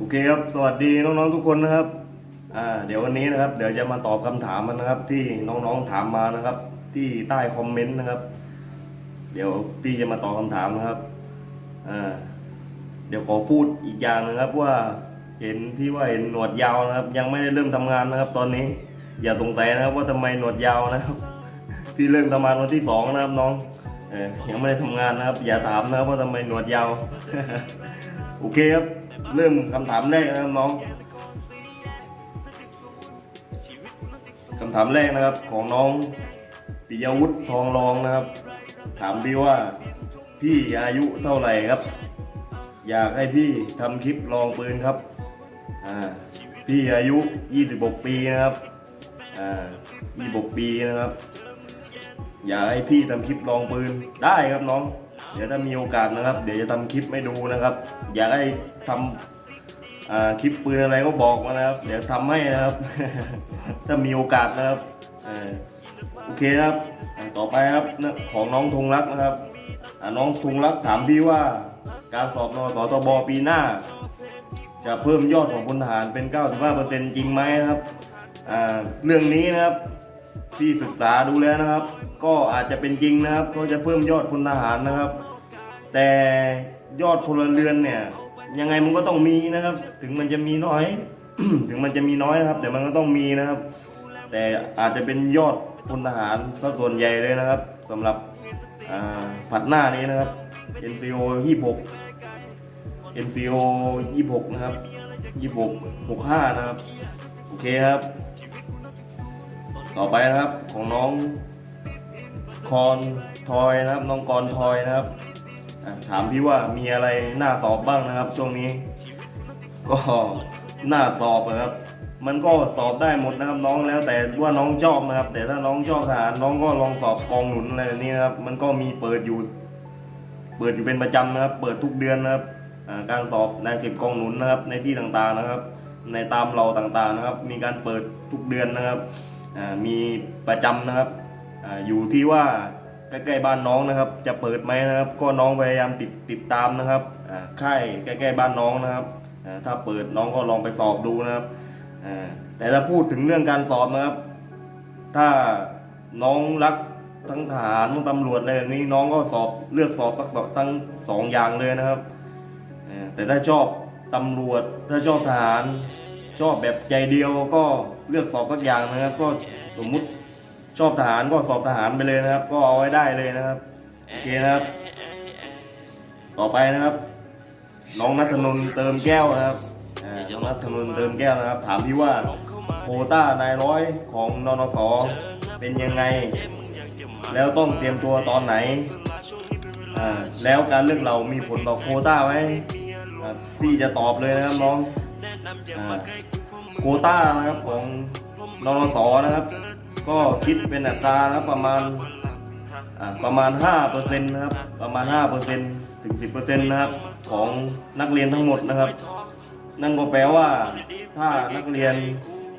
โอเคครับ สวัสดีน้องๆทุกคนนะครับ อ่า เดี๋ยววันนี้นะครับ เดี๋ยวจะมาตอบคำถามกันนะครับ ที่น้องๆถามมานะครับ ที่ใต้คอมเมนต์นะครับ เดี๋ยวพี่จะมาตอบคำถามนะครับ อ่า เดี๋ยวขอพูดอีกอย่างนะครับว่า เห็นที่ว่าเห็นหนวดยาวนะครับ ยังไม่ได้เริ่มทำงานนะครับ ตอนนี้ อย่าสงสัยนะครับ ว่าทำไมหนวดยาวนะครับ พี่เริ่มทำงานวันที่สองนะครับน้องเออยังไม่ได้ทำงานนะครับ อย่าถามนะครับว่าทำไมหนวดยาว โอเคครับ เริ่มคำถามแรกนะครับน้องคำถามแรกนะครับของน้องปิยวุฒิทองรองนะครับ ถามพี่ว่าพี่อายุเท่าไหร่ครับ อยากให้พี่ทำคลิปลองปืนครับอ่าพี่อายุ 26 ปีนะครับอ่า26 ปีนะครับ อยากให้พี่ทำคลิปลองปืนได้ครับน้อง เดี๋ยวถ้ามีโอกาสนะครับ เดี๋ยวจะทำคลิปให้ดูนะครับ อยากให้ทำอ่า คลิปปืนอะไรก็บอกมานะครับ เดี๋ยวทำให้นะครับ ถ้ามีโอกาสนะครับโอเคครับ ต่อไปครับของน้องธงรักนะครับน้องธงรักถามพี่ว่าการสอบนสตบปีหน้า จะเพิ่มยอดของพลทหารเป็น 95%จริงไหมครับอ่าเรื่องนี้นะครับที่ศึกษาดูแล้วนะครับ ก็อาจจะเป็นจริงนะครับก็จะเพิ่มยอดพลทหารนะครับ แต่ยอดพลเรือนเนี่ย ยังไงมันก็ต้องมีนะครับ ถึงมันจะมีน้อย ถึงมันจะมีน้อยนะครับ แต่มันก็ต้องมีนะครับ แต่อาจจะเป็นยอดพลทหารซะส่วนใหญ่เลยนะครับสำหรับผัดหน้านี้นะครับ NCO 26 NCO 26 นะครับ 26 65 นะครับ โอเคครับ ต่อไปนะครับของน้องคอนทอยนะครับ น้องกรทอยนะครับ ถามพี่ว่ามีอะไรน่าสอบบ้างนะครับ ช่วงนี้ ก็น่าสอบนะครับ มันก็สอบได้หมดนะครับน้องแล้ว แต่ว่าน้องชอบนะครับ แต่ถ้าน้องชอบทหารน้องก็ลองสอบกองหนุนอะไรแบบนี้นะครับ มันก็มีเปิดอยู่ เปิดอยู่เป็นประจำนะครับ เปิดทุกเดือนนะครับการสอบนายสิบกองหนุนนะครับ ในที่ต่างๆนะครับ ในตามเราต่างๆนะครับ มีการเปิดทุกเดือนนะครับมีประจำนะครับอยู่ที่ว่า ใกล้ๆบ้านน้องนะครับ จะเปิดไหมนะครับ ก็น้องพยายามติดติดตามนะครับค่ายใกล้ๆบ้านน้องนะครับถ้าเปิดน้องก็ลองไปสอบดูนะครับแต่ถ้าพูดถึงเรื่องการสอบนะครับ ถ้าน้องรักทั้งทหารทั้งตำรวจอะไรแบบนี้น้องก็สอบเลือกสอบทั้งสองทั้งสองอย่างเลยนะครับแต่ถ้าชอบตำรวจถ้าชอบทหาร ชอบแบบใจเดียวก็เลือกสอบสักอย่างนะครับ ก็สมมุติ ชอบทหารก็สอบทหารไปเลยนะครับ ก็เอาไว้ได้เลยนะครับโอเคนะครับ ต่อไปนะครับ น้องนัทนนท์เติมแก้วนะครับน้องนัทนนท์เติมแก้วนะครับ ถามพี่ว่าโคต้านายร้อยของนนสเป็นยังไง แล้วต้องเตรียมตัวตอนไหนแล้วการเลือกเรามีผลต่อโคต้าไหมพี่จะตอบเลยนะครับน้องอโคต้านะครับของนนสนะครับ ก็คิดเป็นอัตรานะครับประมาณอ่าประมาณ5%นะครับประมาณ5%ถึง 10%นะครับของนักเรียนทั้งหมดนะครับ นั่นก็แปลว่าถ้านักเรียน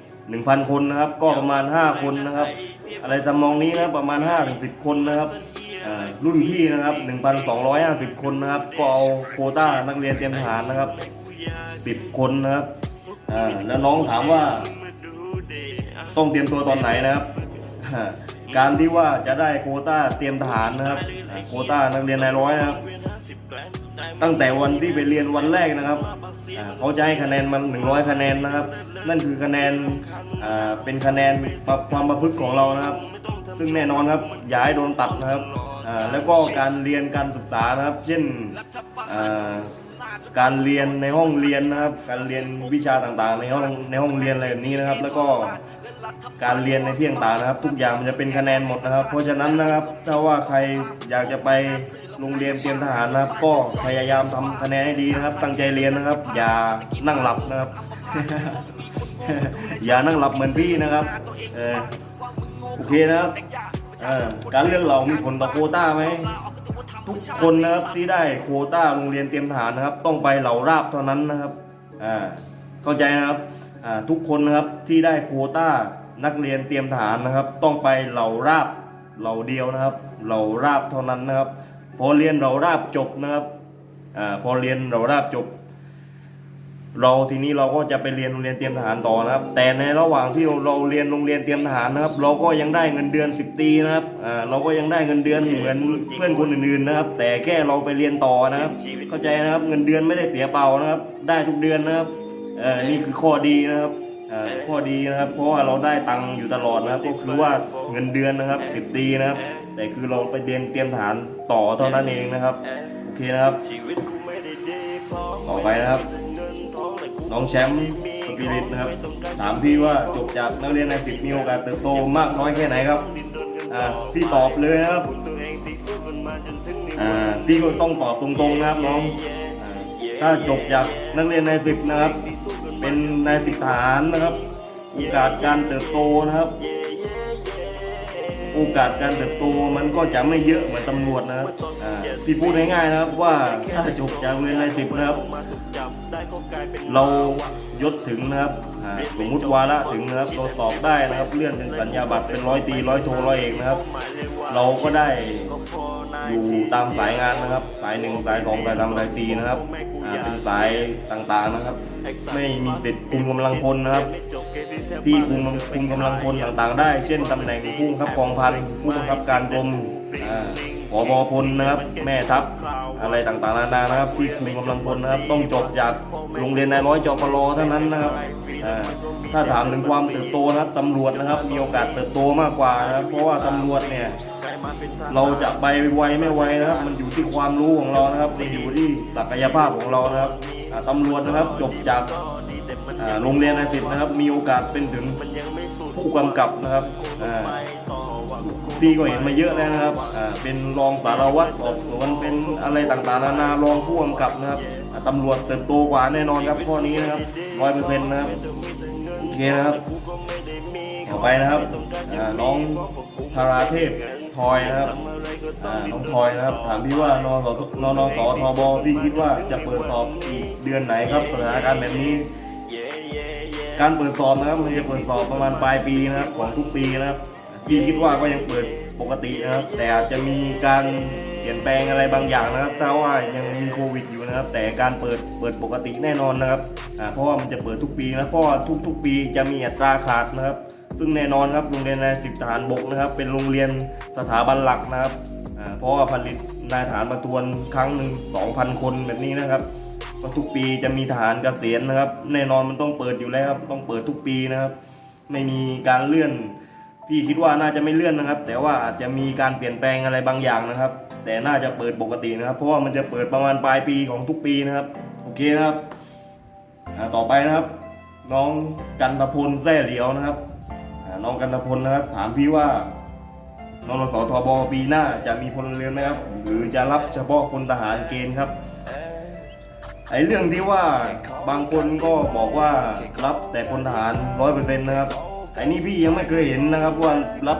1,000 คนนะครับ ก็ประมาณ 5 คนนะครับ อะไรทำนองนี้นะประมาณ5ถึง10 คนนะครับรุ่นพี่นะครับ 1,250 คนนะครับ ก็เอาโคต้านักเรียนเตรียมทหารนะครับ 10 คนนะครับแล้วน้องถามว่า ต้องเตรียมตัวตอนไหนนะครับ การที่ว่าจะได้โคต้าเตรียมทหารนะครับ โคต้านักเรียนนายร้อยนะครับ ตั้งแต่วันที่ไปเรียนวันแรกนะครับ เขาจะให้คะแนนมัน100 คะแนนนะครับ นั่นคือคะแนนอ่าเป็นคะแนนความประพฤติของเรานะครับ ซึ่งแน่นอนครับอย่าให้โดนตัดนะครับอ่าแล้วก็การเรียนการศึกษานะครับ เช่นอ่า การเรียนในห้องเรียนนะครับ การเรียนวิชาต่างๆ ในห้องในห้องเรียนอะไรแบบนี้นะครับ แล้วก็การเรียนในที่ต่างๆนะครับ ทุกอย่างมันจะเป็นคะแนนหมดนะครับ เพราะฉะนั้นนะครับ ถ้าว่าใครอยากจะไปโรงเรียนเตรียมทหารนะครับ ก็พยายามทำคะแนนให้ดีนะครับ ตั้งใจเรียนนะครับ อย่านั่งหลับนะครับ อย่านั่งหลับเหมือนพี่นะครับเออโอเคนะครับการเลือกเรามีผลต่อโคต้าไหม ทุกคนนะครับที่ได้โควต้าโรงเรียนเตรียมทหารนะครับ ต้องไปเหล่าราบเท่านั้นนะครับอ่าเข้าใจนะครับอ่าทุกคนนะครับที่ได้โควต้านักเรียนเตรียมทหารนะครับ ต้องไปเหล่าราบเหล่าเดียวนะครับ เหล่าราบเท่านั้นนะครับ พอเรียนเหล่าราบจบนะครับอ่าพอเรียนเหล่าราบจบ เราทีนี้เราก็จะไปเรียนโรงเรียนเตรียมทหารต่อนะครับ แต่ในระหว่างที่เราเรียนโรงเรียนเตรียมทหารนะครับ เราก็ยังได้เงินเดือน 10ตีนะครับอ่าเราก็ยังได้เงินเดือนเหมือนเพื่อนคนอื่นๆนะครับ แต่แค่เราไปเรียนต่อนะครับ เข้าใจนะครับเงินเดือนไม่ได้เสียเปล่านะครับ ได้ทุกเดือนนะครับเออนี่คือข้อดีนะครับอ่าข้อดีนะครับ เพราะว่าเราได้ตังค์อยู่ตลอดนะครับ ก็คือว่าเงินเดือนนะครับ 10ตีนะครับ แต่คือเราไปเรียนเตรียมทหารต่อเท่านั้นเองนะครับโอเคนะครับต่อไปนะครับ น้องแชมป์สปิริตนะครับถามพี่ว่าจบจากนักเรียนในสิบมีโอกาสเติบโตมากน้อยแค่ไหนครับอ่าพี่ตอบเลยนะครับอ่าพี่ก็ต้องตอบตรงๆนะครับน้องอถ้าจบจากนักเรียนในสิบนะครับ เป็นนายสิบทหารนะครับ โอกาสการเติบโตนะครับ โอกาสการเติบโตมันก็จะไม่เยอะเหมือนตำรวจนะครับอ่าพี่พูดง่ายๆนะครับว่าถ้าจบจากเรียนในสิบนะครับ เรายศถึงนะครับสมมุติวาระถึงนะครับเราสอบได้นะครับเลื่อนเป็นสัญญาบัตรเป็นร้อยตีร้อยโทร้อยเอกนะครับ เราก็ได้อยู่ตามสายงานนะครับ สายหนึ่งสายสองสายสามสายสี่นะครับเป็นสายต่างๆนะครับ ไม่มีสิทธิ์คุมกำลังพลนะครับ ที่คุมคุมกำลังพลต่างๆ ได้ เช่นตำแหน่งผู้บังคับกองพันผู้บังคับการกรมอ่า ผบพลนะครับ แม่ทัพอะไรต่างๆนานานะครับที่คุมกำลังพลนะครับ ต้องจบจากโรงเรียนนายร้อยจปรเท่านั้นนะครับถ้าถามถึงความเติบโตนะครับตำรวจนะครับ มีโอกาสเติบโตมากกว่านะครับ เพราะว่าตำรวจเนี่ยเราจะไปไวไม่ไวนะครับ มันอยู่ที่ความรู้ของเรานะครับมันอยู่ที่ศักยภาพของเรานะครับตำรวจนะครับจบจากโรงเรียนนายสิบนะครับ มีโอกาสเป็นถึงผู้กำกับนะครับ อ่าพี่ก็เห็นมาเยอะแล้วนะครับอ่าเป็นรองสารวัตรสอบสวนเป็นอะไรต่างๆนานารองผู้กำกับนะครับอ่าตำรวจเติบโตกว่าแน่นอนครับข้อนี้นะครับร้อยเปอร์เซ็นต์นะครับโอเคนะครับต่อไปนะครับอ่าน้องธาราเทพทอยนะครับอ่าน้องทอยนะครับ ถามพี่ว่านสนนสทบพี่คิดว่าจะเปิดสอบอีกเดือนไหนครับสถานการณ์แบบนี้การเปิดสอบนะครับมันจะเปิดสอบประมาณปลายปีนะครับของทุกปีนะครับ พี่คิดว่าก็ยังเปิดปกตินะครับ แต่อาจจะมีการเปลี่ยนแปลงอะไรบางอย่างนะครับถ้าว่ายังมีโควิดอยู่นะครับ แต่การเปิดเปิดปกติแน่นอนนะครับอ่าเพราะว่ามันจะเปิดทุกปีนะเพราะว่าทุกๆ ปีจะมีอัตราขาดนะครับ ซึ่งแน่นอนครับโรงเรียนนายสิบทหารบกนะครับ เป็นโรงเรียนสถาบันหลักนะครับอ่าเพราะว่าผลิตนายทหารมาทวนครั้งหนึ่ง2,000 คนแบบนี้นะครับก็ทุกปีจะมีทหารเกษียณนะครับ แน่นอนมันต้องเปิดอยู่แล้วครับต้องเปิดทุกปีนะครับ ไม่มีการเลื่อน พี่คิดว่าน่าจะไม่เลื่อนนะครับ แต่ว่าอาจจะมีการเปลี่ยนแปลงอะไรบางอย่างนะครับ แต่น่าจะเปิดปกตินะครับ เพราะว่ามันจะเปิดประมาณปลายปีของทุกปีนะครับ โอเคนะครับต่อไปนะครับ น้องกันตพลแซ่เหลียวนะครับน้องกันตพลนะครับ ถามพี่ว่านรสทบปีหน้าจะมีพลเรือนไหมครับ หรือจะรับเฉพาะพลทหารเกณฑ์ครับไอเรื่องที่ว่าบางคนก็บอกว่ารับแต่พลทหารร้อยเปอร์เซ็นต์นะครับ ไอ้นี่พี่ยังไม่เคยเห็นนะครับว่ารับ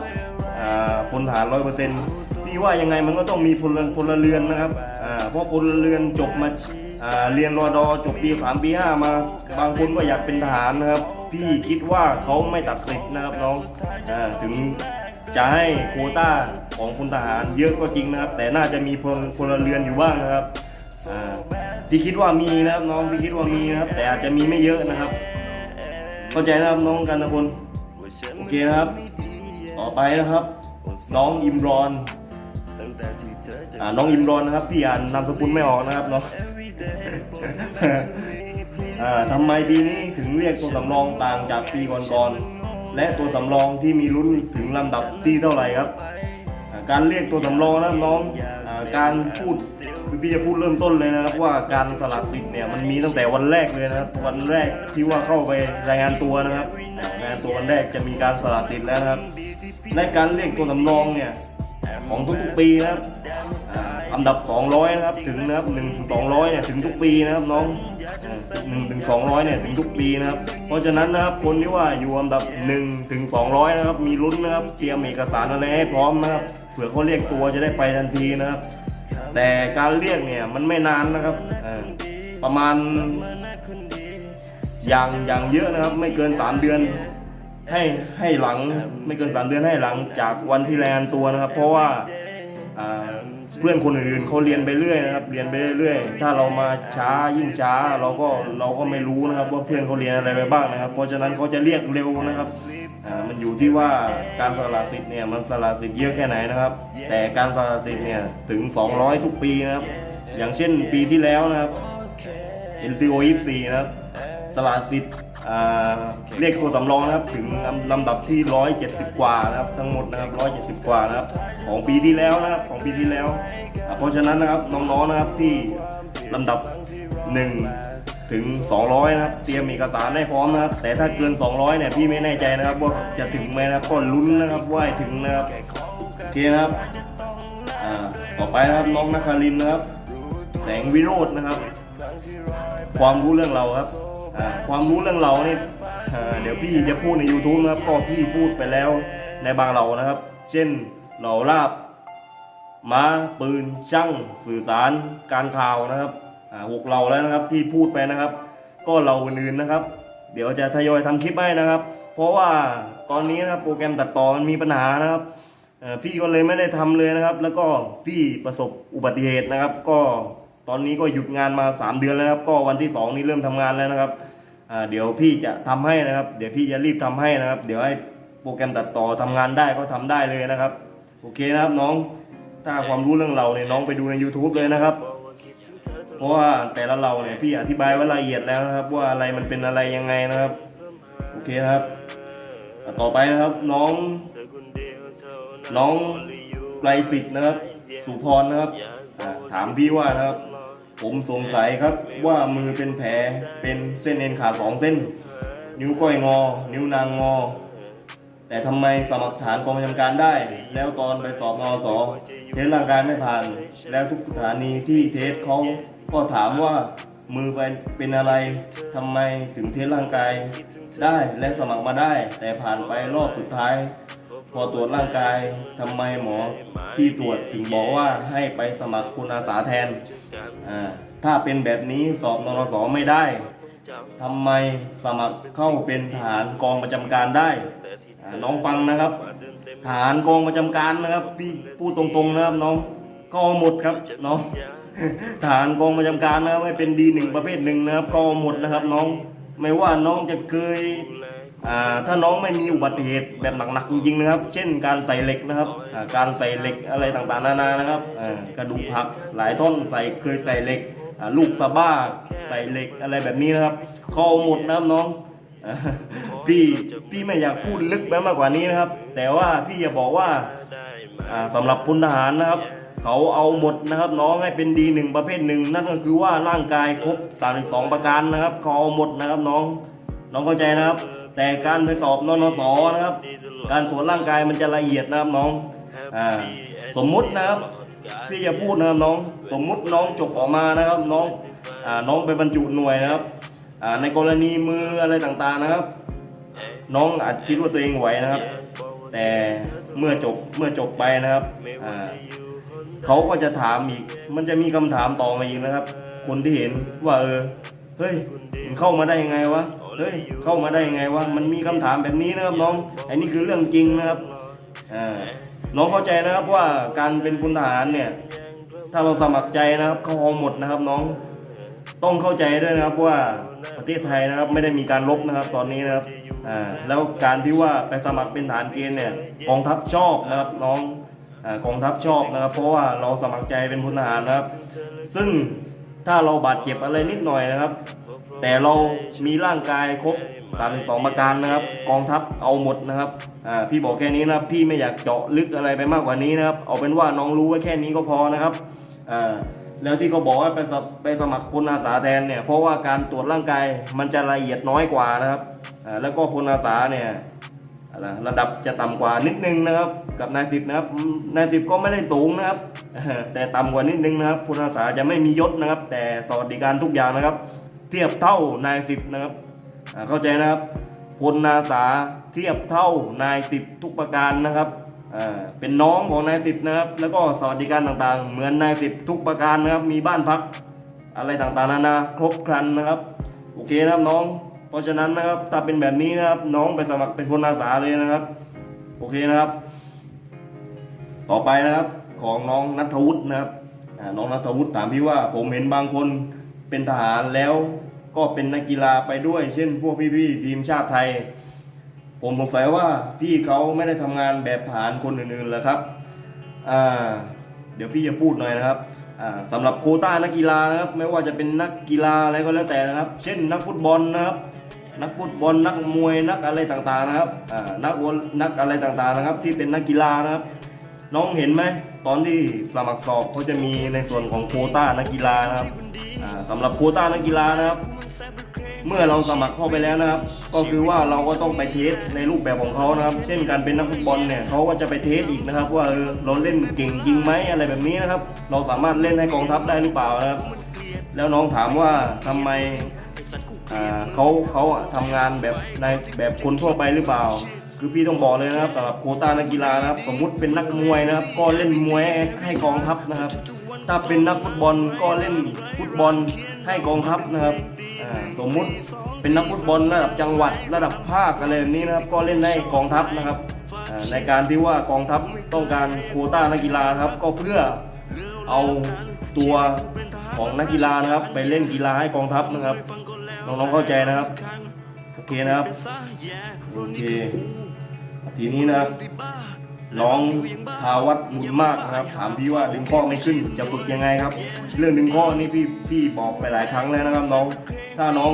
อาพลทหารร้อยเปอร์เซ็นต์พี่ว่ายังไงมันก็ต้องมีพลพลเรือนนะครับอาเพราะพลเรือนจบมาอาเรียนรอดอจบปีสามปีห้ามา บางคนก็อยากเป็นทหารนะครับ พี่คิดว่าเขาไม่ตัดสิทธิ์นะครับน้องอาถึงจะให้โควต้าของพลทหารเยอะก็จริงนะครับ แต่น่าจะมีพลพลเรือนอยู่บ้างนะครับอาพี่คิดว่ามีนะครับน้องพี่คิดว่ามีนะครับ แต่อาจจะมีไม่เยอะนะครับ เข้าใจนะครับน้องกันนะพล โอเคครับ ต่อไปนะครับ น้องอิมรอนอ่าน้องอิมรอนนะครับพี่อ่านนามสกุลไม่ออกนะครับน้องอ่าทำไมปีนี้ถึงเรียกตัวสำรองต่างจากปีก่อนๆและตัวสำรองที่มีลุ้นถึงลำดับที่เท่าไหร่ครับ การเรียกตัวสำรองนะน้องอการพูด พี่จะพูดเริ่มต้นเลยนะครับว่าการสลักสิทธิ์เนี่ยมันมีตั้งแต่วันแรกเลยนะครับวันแรกที่ว่าเข้าไปรายงานตัวนะครับรายงานตัววันแรกจะมีการสลักสิทธิ์แล้วนะครับและการเรียกตัวสำรองเนี่ยของทุกๆปีนะครับอันดับ 200 นะครับถึงนะครับ1ถึง200เนี่ยถึงทุกปีนะครับน้อง1ถึง200เนี่ยถึงทุกปีนะครับ เพราะฉะนั้นนะครับคนที่ว่าอยู่อันดับ1ถึง200นะครับมีลุ้นนะครับเตรียมเอกสารอะไรให้พร้อมนะครับเผื่อเขาเรียกตัวจะได้ไปทันทีนะครับ แต่การเรียกเนี่ยมันไม่นานนะครับประมาณอย่างอย่างเยอะนะครับไม่เกิน 3 เดือน ให้ให้หลังไม่เกินสามเดือนให้หลังจากวันที่แลนตัวนะครับ เพราะว่า เพื่อนคนอื่นๆเขาเรียนไปเรื่อยนะครับ เรียนไปเรื่อยๆถ้าเรามาช้ายิ่งช้าเราก็เราก็ไม่รู้นะครับ ว่าเพื่อนเขาเรียนอะไรไปบ้างนะครับ เพราะฉะนั้นเขาจะเรียกเร็วนะครับอ่ามันอยู่ที่ว่าการสละสิทธิ์เนี่ยมันสละสิทธิ์เยอะแค่ไหนนะครับ แต่การสละสิทธิ์เนี่ยถึง 200 ทุกปีนะครับ อย่างเช่นปีที่แล้วนะครับ NCO 24นะครับสละสิทธิ์ อ่าเลขตัวสำรองนะครับถึงลำดับที่ 170 กว่านะครับทั้งหมดนะครับ170 กว่านะครับของปีที่แล้วนะครับของปีที่แล้ว เพราะฉะนั้นนะครับน้องๆนะครับที่ลำดับ 1 ถึง 200 นะครับเตรียมเอกสารให้พร้อมนะครับแต่ถ้าเกิน 200 เนี่ยพี่ไม่แน่ใจนะครับว่าจะถึงไหมนะก็ลุ้นนะครับว่าถึงนะครับโอเคนะครับต่อไปนะครับน้องนักคารินนะครับแสงวิโรจน์นะครับ ความรู้เรื่องเราครับความรู้เรื่องเรานี่เดี๋ยวพี่จะพูดใน YouTube นะครับก็พี่พูดไปแล้วในบางเรานะครับ เช่นเหล่าลาบม้าปืนช่างสื่อสารการข่าวนะครับหกเราแล้วนะครับที่พูดไปนะครับ ก็เราอื่นนะครับ เดี๋ยวจะทยอยทำคลิปให้นะครับ เพราะว่าตอนนี้นะครับโปรแกรมตัดต่อมันมีปัญหานะครับพี่ก็เลยไม่ได้ทำเลยนะครับ แล้วก็พี่ประสบอุบัติเหตุนะครับ ก็ ตอนนี้ก็หยุดงานมา 3 เดือนแล้วครับก็วันที่ 2 นี้เริ่มทำงานแล้วนะครับเดี๋ยวพี่จะทำให้นะครับ เดี๋ยวพี่จะรีบทำให้นะครับ เดี๋ยวให้โปรแกรมตัดต่อทำงานได้ก็ทำได้เลยนะครับ โอเคนะครับน้องถ้าความรู้เรื่องเราเนี่ยน้องไปดูใน YouTube เลยนะครับ เพราะว่าแต่ละเราเนี่ยพี่อธิบายไว้ละเอียดแล้วนะครับ ว่าอะไรมันเป็นอะไรยังไงนะครับ โอเคครับ ต่อไปนะครับน้อง น้องไกรสิทธ์นะครับ สุพรนะครับถามพี่ว่านะครับ ผมสงสัยครับว่ามือเป็นแผลเป็นเส้นเอ็นขาดสองเส้น นิ้วก้อยงอ นิ้วนางงอ แต่ทำไมสมัครฐานกองประจำการได้ แล้วตอนไปสอบนอสอเทสร่างกายไม่ผ่าน แล้วทุกสถานีที่เทสเขาก็ถามว่ามือไปเป็นอะไรทำไมถึงเทสร่างกายได้และสมัครมาได้ แต่ผ่านไปรอบสุดท้าย พอตรวจร่างกายทำไมหมอที่ตรวจถึงบอกว่าให้ไปสมัครคุณอาสาแทนอ่าถ้าเป็นแบบนี้สอบนรสไม่ได้ทำไมสมัครเข้าเป็นทหารกองประจำการได้น้องฟังนะครับทหารกองประจำการนะครับพี่พูดตรงๆนะครับน้องก็เอาหมดครับน้องทหารกองประจำการนะครับไม่เป็นดีหนึ่งประเภทหนึ่งนะครับก็เอาหมดนะครับ น้อง ไม่ว่าน้องจะเคย ถ้าน้องไม่มีอุบัติเหตุแบบหนักๆจริงๆนะครับ เช่นการใส่เหล็กนะครับการใส่เหล็กอะไรต่างๆนานานะครับกระดูกหักหลายท่อนใส่เคยใส่เหล็กลูกสะบ้าใส่เหล็กอะไรแบบนี้นะครับเขาเอาหมดนะครับน้องพี่พี่ไม่อยากพูดลึกไปมากกว่านี้นะครับ แต่ว่าพี่จะบอกว่าอ่าสำหรับพลทหารนะครับเขาเอาหมดนะครับน้องให้เป็นดีหนึ่งประเภทหนึ่งนั่นก็คือว่าร่างกายครบ 32 ประการนะครับเขาเอาหมดนะครับน้องน้องเข้าใจนะครับ แต่การไปสอบนนสนะครับ การตรวจร่างกายมันจะละเอียดนะครับน้องอ่าสมมุตินะครับพี่จะพูดนะครับน้อง สมมุติน้องจบออกมานะครับ น้องอ่าน้องไปบรรจุหน่วยนะครับอ่าในกรณีมืออะไรต่างๆนะครับ น้องอาจคิดว่าตัวเองไหวนะครับ แต่เมื่อจบเมื่อจบไปนะครับอ่าเขาก็จะถามอีก มันจะมีคำถามต่อมาอีกนะครับ คนที่เห็นว่าเออเฮ้ยมันเข้ามาได้ยังไงวะ เฮ้ยเข้ามาได้ยังไงวะมันมีคำถามแบบนี้นะครับน้องอันนี้คือเรื่องจริงนะครับอ่าน้องเข้าใจนะครับว่าการเป็นพลทหารเนี่ย ถ้าเราสมัครใจนะครับเขาเอาหมดนะครับน้องต้องเข้าใจด้วยนะครับว่าประเทศไทยนะครับไม่ได้มีการลบนะครับตอนนี้นะครับอ่าแล้วการที่ว่าไปสมัครเป็นทหารเกณฑ์เนี่ยกองทัพชอบนะครับน้องกองทัพชอบนะครับ เพราะว่าเราสมัครใจเป็นพลทหารนะครับ ซึ่งถ้าเราบาดเจ็บอะไรนิดหน่อยนะครับ แต่เรามีร่างกายครบ32ประการนะครับ กองทัพเอาหมดนะครับอ่าพี่บอกแค่นี้นะพี่ไม่อยากเจาะลึกอะไรไปมากกว่านี้นะครับ เอาเป็นว่าน้องรู้ไว้แค่นี้ก็พอนะครับอ่าแล้วที่เขาบอกว่าไปสมไปสมัครพลอาสาแทนเนี่ยเพราะว่าการตรวจร่างกายมันจะละเอียดน้อยกว่านะครับอ่าแล้วก็พลอาสาเนี่ยอะไรระดับจะต่ำกว่านิดนึงนะครับ กับนายสิบนะครับนายสิบก็ไม่ได้สูงนะครับ แต่ต่ำกว่านิดนึงนะครับพลอาสาจะไม่มียศนะครับ แต่สวัสดิการทุกอย่างนะครับ เทียบเท่านายสิบนะครับเข้าใจนะครับพลอาสาเทียบเท่านายสิบทุกประการนะครับอ่าเป็นน้องของนายสิบนะครับ แล้วก็สวัสดิการต่างๆ เหมือนนายสิบทุกประการนะครับ มีบ้านพักอะไรต่างๆนานาครบครันนะครับ โอเคนะครับน้อง เพราะฉะนั้นนะครับถ้าเป็นแบบนี้นะครับ น้องไปสมัครเป็นพลอาสาเลยนะครับ โอเคนะครับ ต่อไปนะครับของน้องนัทวุฒินะครับน้องนัทวุฒิถามพี่ว่าผมเห็นบางคน เป็นทหารแล้วก็เป็นนักกีฬาไปด้วย เช่น พวกพี่ๆทีมชาติไทย ผมสงสัยว่าพี่เขาไม่ได้ทำงานแบบทหารคนอื่นๆเหรอครับอ่าเดี๋ยวพี่จะพูดหน่อยนะครับสำหรับโคต้านักกีฬานะครับ ไม่ว่าจะเป็นนักกีฬาอะไรก็แล้วแต่นะครับ เช่นนักฟุตบอลนะครับ นักฟุตบอลนักมวยนักอะไรต่างๆนะครับนักวอลนักอะไรต่างๆนะครับ ที่เป็นนักกีฬานะครับ น้องเห็นไหมตอนที่สมัครสอบเขาจะมีในส่วนของโคต้านักกีฬานะครับอ่าสำหรับโคต้านักกีฬานะครับ เมื่อเราสมัครเข้าไปแล้วนะครับ ก็คือว่าเราก็ต้องไปเทสในรูปแบบของเขานะครับ เช่นการเป็นนักฟุตบอลเนี่ยเขาก็จะไปเทสอีกนะครับ ว่าเออเราเล่นเก่งจริงไหมอะไรแบบนี้นะครับ เราสามารถเล่นให้กองทัพได้หรือเปล่านะครับ แล้วน้องถามว่าทำไมเขาเขาทำงานแบบในแบบคนทั่วไปหรือเปล่า คือพี่ต้องบอกเลยนะครับสำหรับโคต้านักกีฬานะครับ สมมุติเป็นนักมวยนะครับ ก็เล่นมวยให้กองทัพนะครับ ถ้าเป็นนักฟุตบอลก็เล่นฟุตบอลให้กองทัพนะครับสมมุติเป็นนักฟุตบอลระดับจังหวัดระดับภาคอะไรแบบนี้นะครับ ก็เล่นให้กองทัพนะครับในการที่ว่ากองทัพต้องการโคต้านักกีฬาครับ ก็เพื่อเอาตัวของนักกีฬานะครับ ไปเล่นกีฬาให้กองทัพนะครับน้องๆเข้าใจนะครับโอเคนะครับโอเค ทีนี้นะน้องภาวัตมุนมากนะครับ ถามพี่ว่าดึงข้อไม่ขึ้นจะฝึกยังไงครับ เรื่องดึงข้อนี่พี่พี่บอกไปหลายครั้งแล้วนะครับน้อง ถ้าน้อง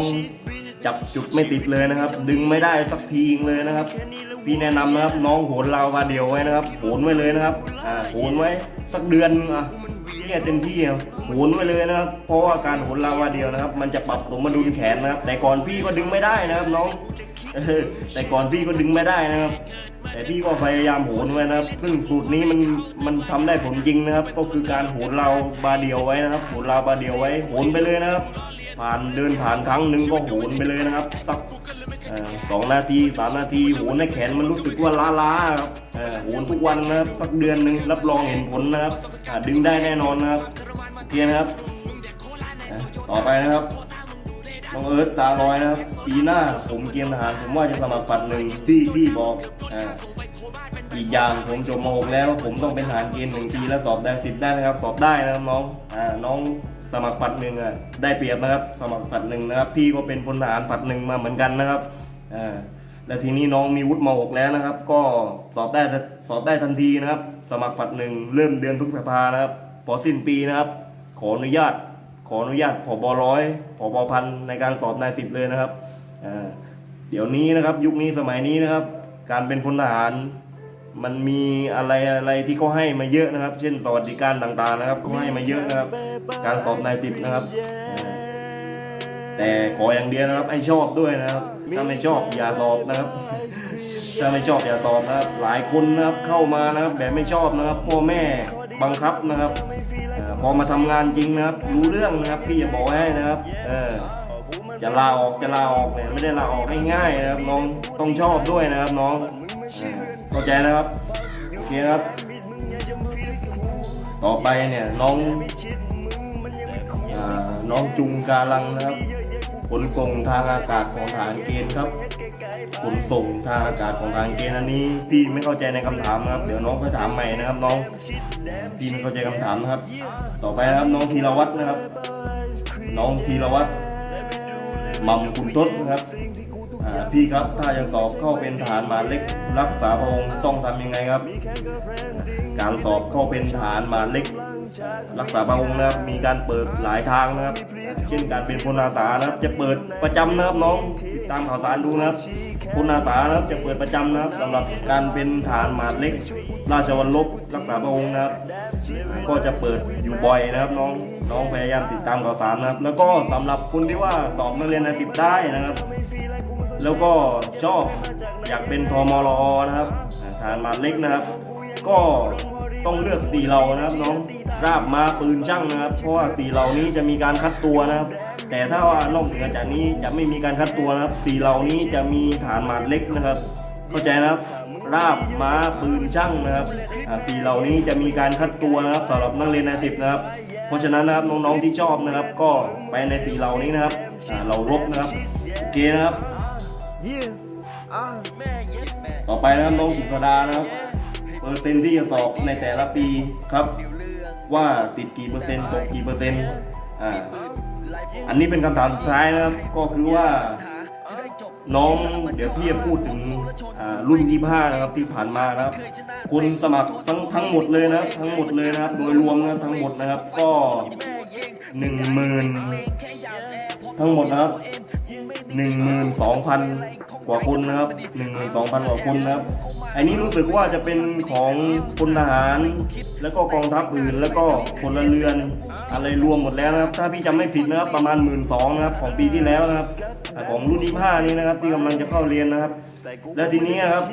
จับจุดไม่ติดเลยนะครับ ดึงไม่ได้สักทีเลยนะครับ พี่แนะนำนะครับ น้องโหนราวาเดียวไว้นะครับโหนไว้เลยนะครับอ่าโหนไว้สักเดือนอะเนี่ยเต็มที่อะโหนไว้เลยนะครับ เพราะว่าการโหนราวาเดียวนะครับ มันจะปรับสมดุลแขนนะครับ แต่ก่อนพี่ก็ดึงไม่ได้นะครับ น้อง แต่ก่อนพี่ก็ดึงไม่ได้นะครับ แต่พี่ก็พยายามโหนไว้นะครับ ซึ่งสูตรนี้มันมันทำได้ผลจริงนะครับ ก็คือการโหนเราบาเดียวไว้นะครับ โหนเราบาเดียวไว้โหนไปเลยนะครับ ผ่านเดินผ่านครั้งหนึ่งก็โหนไปเลยนะครับสักสองนาทีสามนาทีโหนให้แขนมันรู้สึกว่าล้าๆครับโหนทุกวันนะครับสักเดือนหนึ่งรับรองเห็นผลนะครับดึงได้แน่นอนนะครับโอเคนะครับ ต่อไปนะครับ น้องเอิร์ธตาลอยนะครับปีหน้าผมเกณฑ์ทหารผมว่าจะสมัครปัดหนึ่งที่พี่บอกอ่าอีกอย่างผมจบม .6 แล้ว ผมต้องเป็นทหารเกณฑ์หนึ่งปีแล้วสอบได้สิบได้นะครับ สอบได้นะครับน้องอ่าน้องสมัครปัดหนึ่งอะได้เปรียบนะครับ สมัครปัดหนึ่งนะครับ พี่ก็เป็นพลทหารปัดหนึ่งมาเหมือนกันนะครับอ่าแล้วทีนี้น้องมีวุฒิม .6 แล้วนะครับ ก็สอบได้สอบได้ทันทีนะครับ สมัครปัดหนึ่งเริ่มเดือนพฤษภานะครับพอสิ้นปีนะครับ ขออนุญาต ขออนุญาตผบร้อยผบพันในการสอบนายสิบเลยนะครับเดี๋ยวนี้นะครับ ยุคนี้สมัยนี้นะครับ การเป็นพลทหารมันมีอะไรอะไรที่เขาให้มาเยอะนะครับ เช่นสวัสดิการต่างๆนะครับเขาให้มาเยอะนะครับ การสอบนายสิบนะครับ แต่ขออย่างเดียวนะครับให้ชอบด้วยนะครับถ้าไม่ชอบอย่าสอบนะครับถ้าไม่ชอบอย่าสอบนะครับ หลายคนนะครับเข้ามานะครับแบบไม่ชอบนะครับพ่อแม่ บังคับนะครับพอมาทำงานจริงนะครับ รู้เรื่องนะครับ พี่จะบอกให้นะครับเออจะลาออกจะลาออกเนี่ยไม่ได้ลาออกง่ายๆนะครับน้องต้องชอบด้วยนะครับน้องเข้าใจนะครับโอเคครับ ต่อไปเนี่ยน้องน้องจุงการังนะครับ ขนส่งทางอากาศของทหารเกณฑ์ครับ ขนส่งทางอากาศของทางเกณฑ์อันนี้ พี่ไม่เข้าใจในคำถามนะครับ เดี๋ยวน้องค่อยถามใหม่นะครับน้อง พี่ไม่เข้าใจคำถามนะครับ ต่อไปนะครับน้องธีรวัตรนะครับ น้องธีรวัตรม่ำคุณทศนะครับพี่ครับถ้าจะสอบเข้าเป็นทหารหมาเล็กรักษาพระองค์ต้องทำยังไงครับ การสอบเข้าเป็นทหารหมาเล็ก รักษาพระองค์นะครับมีการเปิดหลายทางนะครับ เช่นการเป็นพลอาสานะครับ จะเปิดประจำนะครับน้องติดตามข่าวสารดูนะครับพลอาสานะครับจะเปิดประจำนะครับสำหรับการเป็นทหารหมาดเล็ก ราชวัลลบรักษาพระองค์นะครับ ก็จะเปิดอยู่บ่อยนะครับน้องน้องพยายามติดตามข่าวสารนะครับ แล้วก็สำหรับคุณที่ว่าสอบนักเรียนอาชีพได้นะครับ แล้วก็ชอบอยากเป็นทมรอนะครับทหารหมาดเล็กนะครับ ก็ต้องเลือกสี่เหล่านะครับน้อง ราบมาปืนช่างนะครับ เพราะว่าสีเหล่านี้จะมีการคัดตัวนะครับ แต่ถ้าว่านอกเหนือจากนี้จะไม่มีการคัดตัวนะครับ สีเหล่านี้จะมีฐานหมาดเล็กนะครับ เข้าใจนะครับ ราบม้าปืนช่างนะครับสีเหล่านี้จะมีการคัดตัวนะครับสำหรับนักเรียนในสิบนะครับ เพราะฉะนั้นนะครับน้องๆที่ชอบนะครับ ก็ไปในสีเหล่านี้นะครับเรารบนะครับโอเคนะครับต่อไปนะครับน้องกิษดานะครับเปิเปอร์เซ็นต์ที่จะสอบในแต่ละปีครับ ว่าติดกี่เปอร์เซ็นต์ตกกี่เปอร์เซ็นต์อ่าอันนี้เป็นคำถามสุดท้ายนะครับก็คือว่าน้องเดี๋ยวพี่จะพูดถึงอ่ารุ่นยี่ห้านะครับที่ผ่านมานะครับ คุณสมัครทั้งทั้งหมดเลยนะทั้งหมดเลยนะครับ โดยรวมนะทั้งหมดนะครับก็หนึ่งหมื่นทั้งหมดนะครับหนึ่งหมื่นสองพันกว่าคนนะครับหนึ่งหมื่นสองพันกว่าคนนะครับ อันนี้รู้สึกว่าจะเป็นของพลทหาร แล้วก็กองทัพอื่น แล้วก็พลเรือนอะไรรวมหมดแล้วนะครับ ถ้าพี่จำไม่ผิดนะครับประมาณหมื่นสองนะครับของปีที่แล้วนะครับ ของรุ่นที่ห้านี้นะครับที่กำลังจะเข้าเรียนนะครับ และทีนี้ครับ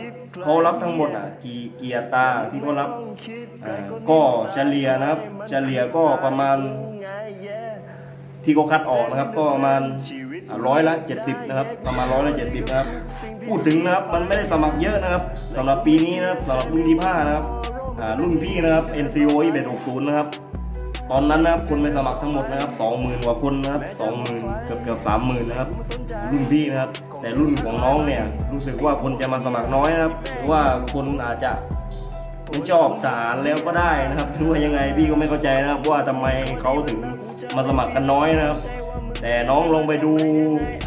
เขารับทั้งหมดอะกี่เกียร์ตาที่เขารับก็เฉลี่ยนะครับเฉลี่ยก็ประมาณ ที่เขาคัดออกนะครับก็ประมาณร้อยละ70นะครับประมาณร้อยละ70นะครับพูดถึงนะครับมันไม่ได้สมัครเยอะนะครับสำหรับปีนี้นะครับสำหรับรุ่นที่ห้านะครับรุ่นพี่นะครับ NCO 2160นะครับตอนนั้นนะครับคนไปสมัครทั้งหมดนะครับสองหมื่นกว่าคนนะครับสองหมื่นเกือบเกือบสามหมื่นนะครับรุ่นพี่นะครับ แต่รุ่นของน้องเนี่ยรู้สึกว่าคนจะมาสมัครน้อยนะครับหรือว่าคนอาจจะ ไม่ชอบทหารแล้วก็ได้นะครับหรือว่ายังไงพี่ก็ไม่เข้าใจนะครับ ว่าทำไมเขาถึงมาสมัครกันน้อยนะครับ แต่น้องลงไปดู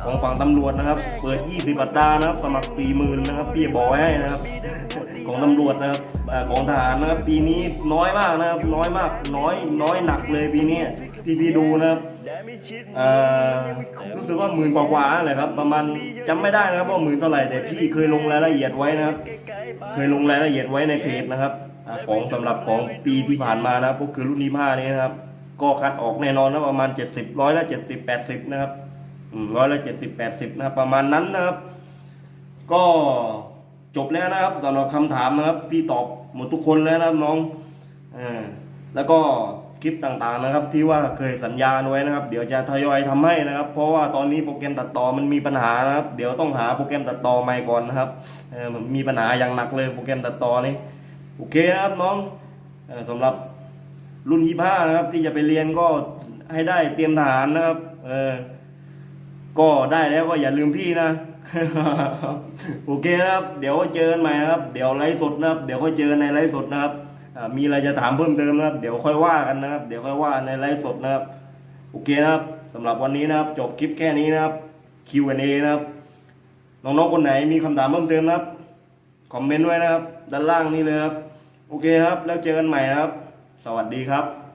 ของฝั่งตำรวจนะครับ เปิด 20อัตรานะครับ สมัคร 40,000นะครับ พี่บอกให้นะครับ ของตำรวจนะครับของทหารนะครับ ปีนี้น้อยมากนะครับ น้อยมาก น้อยน้อยหนักเลยปีนี้ที่พี่ดูนะครับ อ่ารู้สึกว่าหมื่นกว่าๆเลยครับ ประมาณจำไม่ได้นะครับว่าหมื่นเท่าไหร่แต่พี่เคยลงรายละเอียดไว้นะครับ เคยลงรายละเอียดไว้ในเพจนะครับอ่าของสำหรับของปีที่ผ่านมานะครับก็คือรุ่นที่ห้านี้นะครับ ก็คัดออกแน่นอนนะประมาณ 70ร้อยละ70 80 นะครับร้อยละ70 80 นะครับ ประมาณนั้นนะครับ ก็จบแล้วนะครับสำหรับคำถามนะครับ พี่ตอบหมดทุกคนแล้วนะครับน้องอแล้วก็ คลิปต่างๆนะครับ ที่ว่าเคยสัญญาไว้นะครับ เดี๋ยวจะทยอยทำให้นะครับ เพราะว่าตอนนี้โปรแกรมตัดต่อมันมีปัญหานะครับ เดี๋ยวต้องหาโปรแกรมตัดต่อใหม่ก่อนนะครับมีปัญหาอย่างหนักเลยโปรแกรมตัดต่อนี่โอเคนะครับน้องออสำหรับรุ่นยี่ห้านะครับ ที่จะไปเรียนก็ให้ได้เตรียมทหารนะครับเออก็ได้แล้วก็อย่าลืมพี่นะโอเคนะครับ เดี๋ยวเจอกันใหม่นะครับ เดี๋ยวไลฟ์สดนะครับ เดี๋ยวก็เจอในไลฟ์สดนะครับ มีอะไรจะถามเพิ่มเติมนะครับ เดี๋ยวค่อยว่ากันนะครับ เดี๋ยวค่อยว่าในไลฟ์สดนะครับ โอเคนะครับสำหรับวันนี้นะครับ จบคลิปแค่นี้นะครับ Q&A นะครับ น้องๆคนไหนมีคำถามเพิ่มเติมนะครับ คอมเมนต์ไว้นะครับ ด้านล่างนี้เลยครับ โอเคครับ แล้วเจอกันใหม่นะครับ สวัสดีครับ